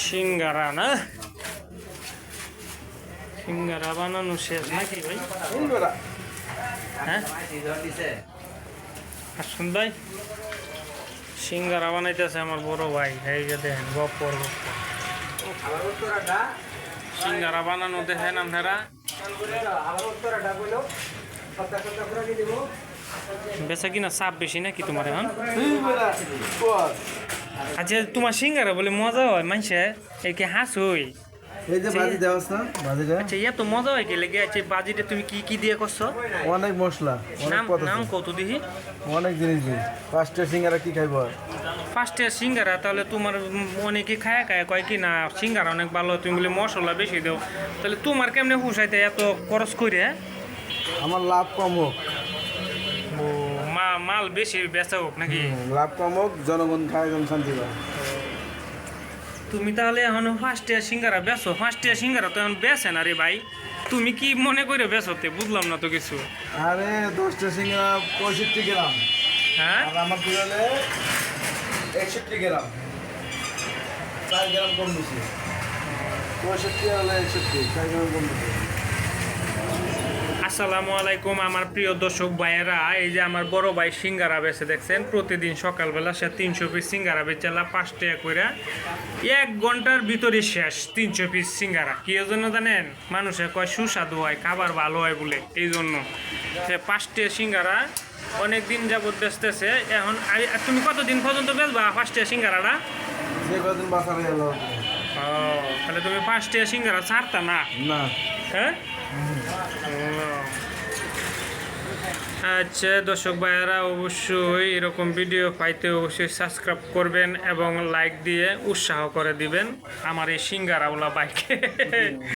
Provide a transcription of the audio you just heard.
সিঙ্গারা না? সিঙ্গারা বানানো শেষ নাকি ভাই? হ্যাঁ? আসুন ভাই। সিঙ্গারা বানাইতেছে আমার বড় ভাই। এই যে দেখেন, গপ্পর সিঙ্গারা বানানো দেখেন আপনারা? বেচা কিনা চাপ বেশি নাকি তোমার এখন? আচ্ছা তোমার সিঙ্গারা বলে মজা হয় মানুষে এই কি হাস হই এই যে বাজি দেওয়াস না বাজিটা আচ্ছা এত মজা হয় কি লেগে আছে বাজিটা তুমি কি কি দিয়ে করছ? অনেক মশলা নাম নাম আছে। কত দিহি অনেক জিনিস দিই। সিঙ্গারা কি খাইব? আর? ফার্স্টে সিঙ্গারা তাহলে তোমার অনেকে খায় খায় কয় কি না সিঙ্গারা অনেক ভালো তুমি বলে মশলা বেশি দাও। তাহলে তোমার কেমনে হুসাইতে এত খরচ করে আমার লাভ কম হোক। মাল বেশি বেচা হোক নাকি? লাভ কম হোক জনগণ খায় একদম শান্তি পায়। তুমি তাহলে এখন ফার্স্ট ইয়ার সিঙ্গারা বেচো ফার্স্ট ইয়ার সিঙ্গারা তো এখন বেচে না রে ভাই। তুমি কি মনে করে বেচোতে? বুঝলাম না তো কিছু। আরে দশটা সিঙ্গারা পঁয়ষট্টি গ্রাম। হ্যাঁ? আর আমার হলে একষট্টি গ্রাম। চার গ্রাম কম বেশি। পঁয়ষট্টি হলে একষট্টি চার গ্রাম কম বেশি। আসসালামু আলাইকুম আমার প্রিয় দর্শক ভাইয়েরা। এই যে আমার বড় ভাই সিঙ্গারা বেছে দেখছেন প্রতিদিন সকালবেলা সে তিনশো পিস সিঙ্গারা বেচেলা পাঁচ টাকা করে এক ঘণ্টার ভিতরে শেষ তিনশো পিস সিঙ্গারা। কি জন্য জানেন? মানুষে কয় সুস্বাদু হয় খাবার ভালো হয় বলে। এই জন্য সে পাঁচটা সিঙ্গারা অনেক দিন যাবত বেচতেছে। এখন তুমি কতদিন পর্যন্ত বেচবা পাঁচটা সিঙ্গারাটা? ও তাহলে তুমি পাঁচটা সিঙ্গারা ছাড়তা না? না। হ্যাঁ? আচ্ছা দর্শক ভাইয়েরা, অবশ্যই এরকম ভিডিও পাইতে অবশ্যই সাবস্ক্রাইব করবেন এবং লাইক দিয়ে উৎসাহ করে দিবেন আমার এই সিঙ্গারাওলা বাইকে